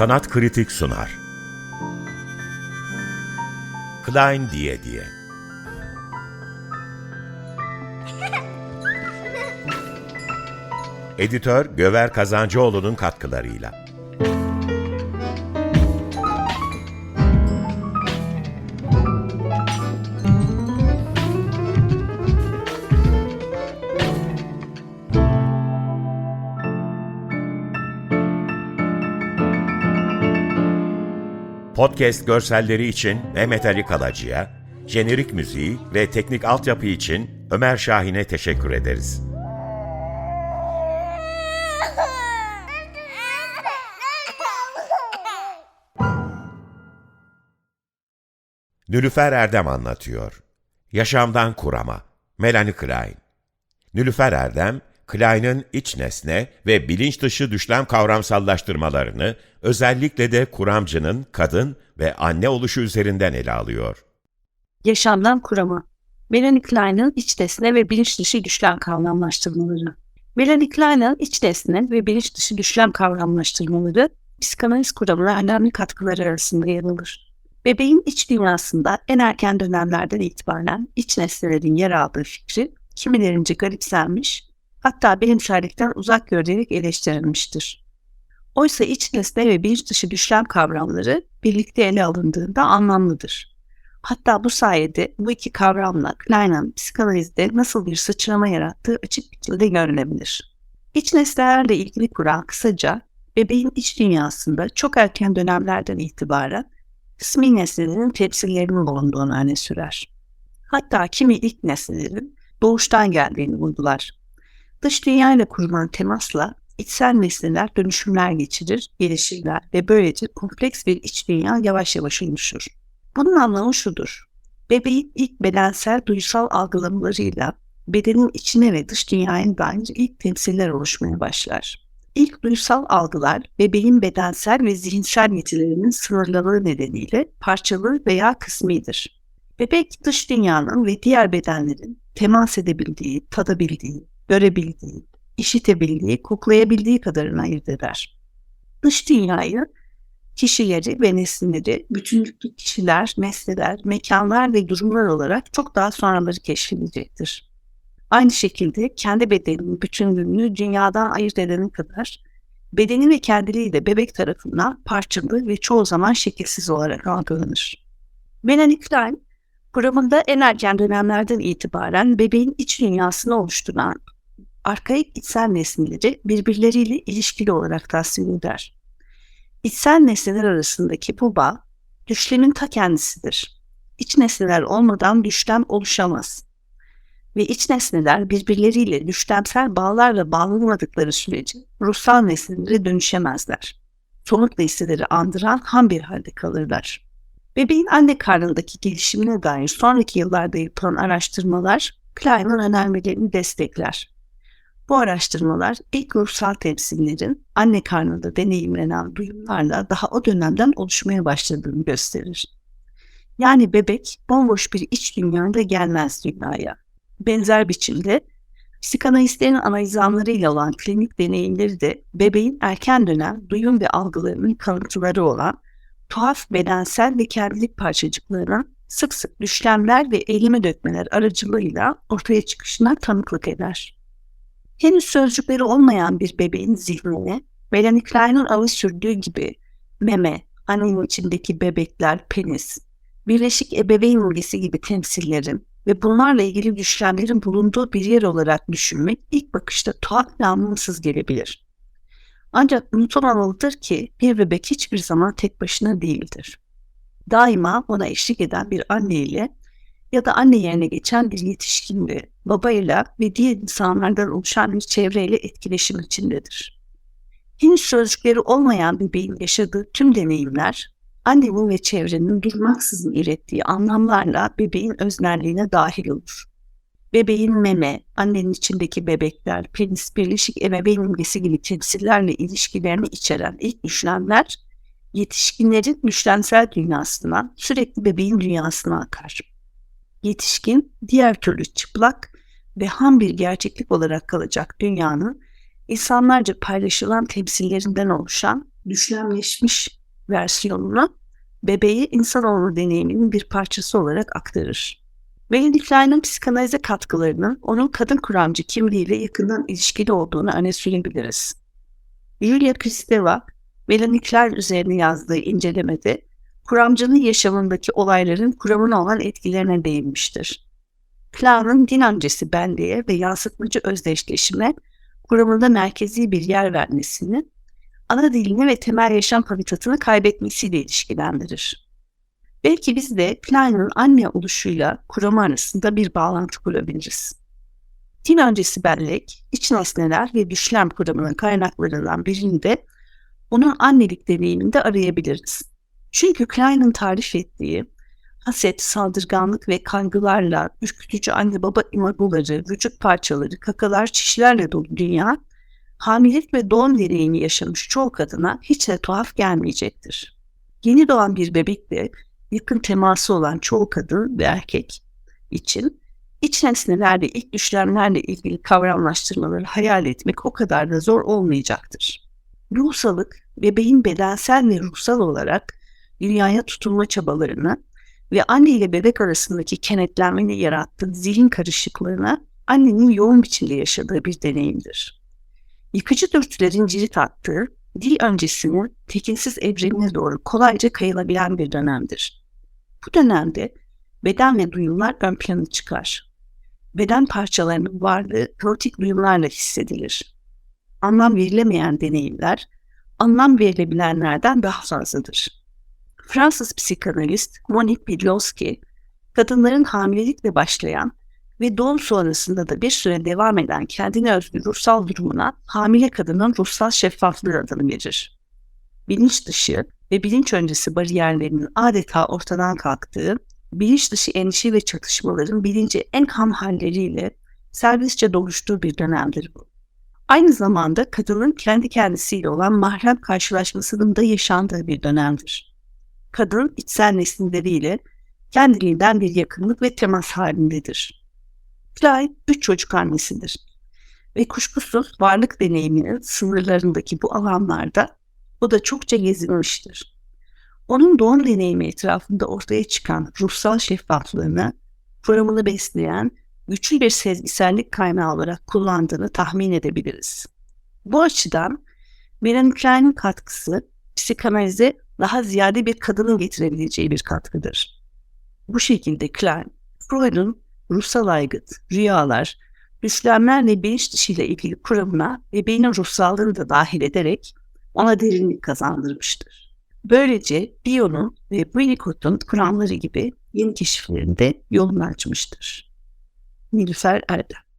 Sanat Kritik sunar. Klein diye diye. Editör Göver Kazancıoğlu'nun katkılarıyla. Podcast görselleri için Mehmet Ali Kalacı'ya, jenerik müziği ve teknik altyapı için Ömer Şahin'e teşekkür ederiz. Nülüfer Erdem anlatıyor. Yaşamdan kurama. Melanie Klein. Nülüfer Erdem, Klein'in iç nesne ve bilinç dışı düşlem kavramsallaştırmalarını özellikle de kuramcının kadın ve anne oluşu üzerinden ele alıyor. Yaşamdan kurama. Melanie Klein'in iç nesne ve bilinç dışı düşlem kavramlaştırmaları. Melanie Klein'in iç nesne ve bilinç dışı düşlem kavramlaştırmaları, psikanaliz kuramına önemli katkıları arasında yer alır. Bebeğin iç dünyasında en erken dönemlerden itibaren iç nesnelerin yer aldığı fikri kimilerince garipsenmiş, hatta bilimsellikten uzak görülerek eleştirilmiştir. Oysa iç nesne ve bilinç dışı düşlem kavramları birlikte ele alındığında anlamlıdır. Hatta bu sayede bu iki kavramla Klein'in psikanalizde nasıl bir sıçrama yarattığı açık biçimde görülebilir. İç nesnelerle ilgili kural kısaca bebeğin iç dünyasında çok erken dönemlerden itibaren kısmi nesnelerin temsillerinin bulunduğunu öne sürer. Hatta kimi ilk nesnelerin doğuştan geldiğini vurgular. Dış dünya ile kurulan temasla içsel nesneler dönüşümler geçirir, gelişirler ve böylece kompleks bir iç dünya yavaş yavaş oluşur. Bunun anlamı şudur. Bebeğin ilk bedensel duysal algılamalarıyla bedenin içine ve dış dünyaya dair ilk temsiller oluşmaya başlar. İlk duysal algılar bebeğin bedensel ve zihinsel yetilerinin sınırlılığı nedeniyle parçalı veya kısmidir. Bebek dış dünyanın ve diğer bedenlerin temas edebildiği, tadabildiği, görebildiği, işitebildiği, koklayabildiği kadarını ayırt eder. Dış dünyayı kişileri ve nesneleri bütünlüklü kişiler, nesneler, mekanlar ve durumlar olarak çok daha sonraları keşfedecektir. Aynı şekilde kendi bedeninin bütünlüğünü dünyadan ayırt edene kadar bedeni ve kendiliği de bebek tarafından parçalı ve çoğu zaman şekilsiz olarak algılanır. Melanie Klein, kuramında en erken dönemlerden itibaren bebeğin iç dünyasını oluşturan arkaik içsel nesneleri birbirleriyle ilişkili olarak tasvir eder. İçsel nesneler arasındaki bu bağ, düşlemin ta kendisidir. İç nesneler olmadan düşlem oluşamaz. Ve iç nesneler birbirleriyle düşlemsel bağlarla bağlanmadıkları sürece ruhsal nesnelere dönüşemezler. Somut nesneleri andıran ham bir halde kalırlar. Bebeğin anne karnındaki gelişimine dair sonraki yıllarda yapılan araştırmalar Klein'in önermelerini destekler. Bu araştırmalar ilk ruhsal temsillerin anne karnında deneyimlenen duyumlarla daha o dönemden oluşmaya başladığını gösterir. Yani bebek bomboş bir iç dünyayla gelmez dünyaya. Benzer biçimde psikanalistlerin analizanlarıyla olan klinik deneyimleri de bebeğin erken dönem duyum ve algılarının kanıtları olan tuhaf bedensel ve kendilik parçacıklarına sık sık düşlemler ve eyleme dökmeler aracılığıyla ortaya çıkışına tanıklık eder. Henüz sözcükleri olmayan bir bebeğin zihnine Melanie Klein'in ağı sürdüğü gibi meme, annenin içindeki bebekler, penis, birleşik ebeveyn imgesi gibi temsillerin ve bunlarla ilgili düşlemlerin bulunduğu bir yer olarak düşünmek ilk bakışta tuhaf ve anlamsız gelebilir. Ancak unutulmamalıdır ki bir bebek hiçbir zaman tek başına değildir. Daima ona eşlik eden bir anne ile ya da anne yerine geçen bir yetişkinle, babayla ve diğer insanlardan oluşan bir çevreyle etkileşim içindedir. Henüz sözcükleri olmayan bebeğin yaşadığı tüm deneyimler, annenin ve çevrenin durmaksızın ürettiği anlamlarla bebeğin öznelliğine dahil olur. Bebeğin meme, annenin içindeki bebekler, penis, birleşik ebeveyn imgesi gibi temsillerle ilişkilerini içeren ilk düşlemler, yetişkinlerin düşlemsel dünyasından sürekli bebeğin dünyasına akar. Yetişkin, diğer türlü çıplak ve ham bir gerçeklik olarak kalacak dünyanın insanlarca paylaşılan temsillerinden oluşan düşlemleşmiş versiyonuna bebeği insanoğlu deneyiminin bir parçası olarak aktarır. Melanie Klein'in psikanalize katkılarının onun kadın kuramcı kimliğiyle yakından ilişkili olduğunu öne sürebiliriz. Julia Kristeva, Melanie Klein üzerine yazdığı incelemede kuramcının yaşamındaki olayların kuramına olan etkilerine değinmiştir. Klein'in din öncesi benliğe ve yansıtmacı özdeşleşime kuramında merkezi bir yer vermesini, ana dilini ve temel yaşam habitatını kaybetmesiyle ilişkilendirir. Belki biz de Klein'in anne oluşuyla kuramı arasında bir bağlantı kurabiliriz. Din öncesi bellek, iç nesneler ve düşlem kuramının kaynaklarından birini de onun annelik deneyiminde arayabiliriz. Çünkü Klein'in tarif ettiği haset, saldırganlık ve kaygılarla ürkütücü anne baba imagoları, vücut parçaları, kakalar, çişlerle dolu dünya, hamilelik ve doğum deneyimi yaşamış çoğu kadına hiç de tuhaf gelmeyecektir. Yeni doğan bir bebekle yakın teması olan çoğu kadın ve erkek için iç nesnelerle ilk düşlemlerle ilgili kavramlaştırmaları hayal etmek o kadar da zor olmayacaktır. Ruhsalık, bebeğin bedensel ve ruhsal olarak dünyaya tutunma çabalarını ve anne ile bebek arasındaki kenetlenmenin yarattığı zihin karışıklığına annenin yoğun biçimde yaşadığı bir deneyimdir. Yıkıcı dürtülerin cirit attığı, dil öncesinin tekinsiz evrenine doğru kolayca kayılabilen bir dönemdir. Bu dönemde beden ve duyumlar ön plana çıkar. Beden parçalarının varlığı erotik duyumlarla hissedilir. Anlam verilemeyen deneyimler, anlam verilebilenlerden daha fazladır. Fransız psikanalist Monique Pidlowski, kadınların hamilelikle başlayan ve doğum sonrasında da bir süre devam eden kendine özgü ruhsal durumuna hamile kadının ruhsal şeffaflığı adını verir. Bilinç dışı ve bilinç öncesi bariyerlerinin adeta ortadan kalktığı, bilinç dışı endişe ve çatışmaların bilince en ham halleriyle serbestçe doluştuğu bir dönemdir bu. Aynı zamanda kadının kendi kendisiyle olan mahrem karşılaşmasının da yaşandığı bir dönemdir. Kadın içsel nesneleriyle kendiliğinden bir yakınlık ve temas halindedir. Klein üç çocuk annesidir ve kuşkusuz varlık deneyiminin sınırlarındaki bu alanlarda o da çokça gezinmiştir. Onun doğum deneyimi etrafında ortaya çıkan ruhsal şeffaflığını, kuramını besleyen güçlü bir sezgisellik kaynağı olarak kullandığını tahmin edebiliriz. Bu açıdan Melanie Klein'in katkısı psikanalize daha ziyade bir kadının getirebileceği bir katkıdır. Bu şekilde Klein, Freud'un ruhsal aygıt, rüyalar, düşlemler ve bilinç dışıyla ilgili kuramına ve beynin ruhsallığını da dahil ederek ona derinlik kazandırmıştır. Böylece Bion'un ve Winnicott'un kuramları gibi yeni keşiflerinde yolunu açmıştır. Nilüfer Erdem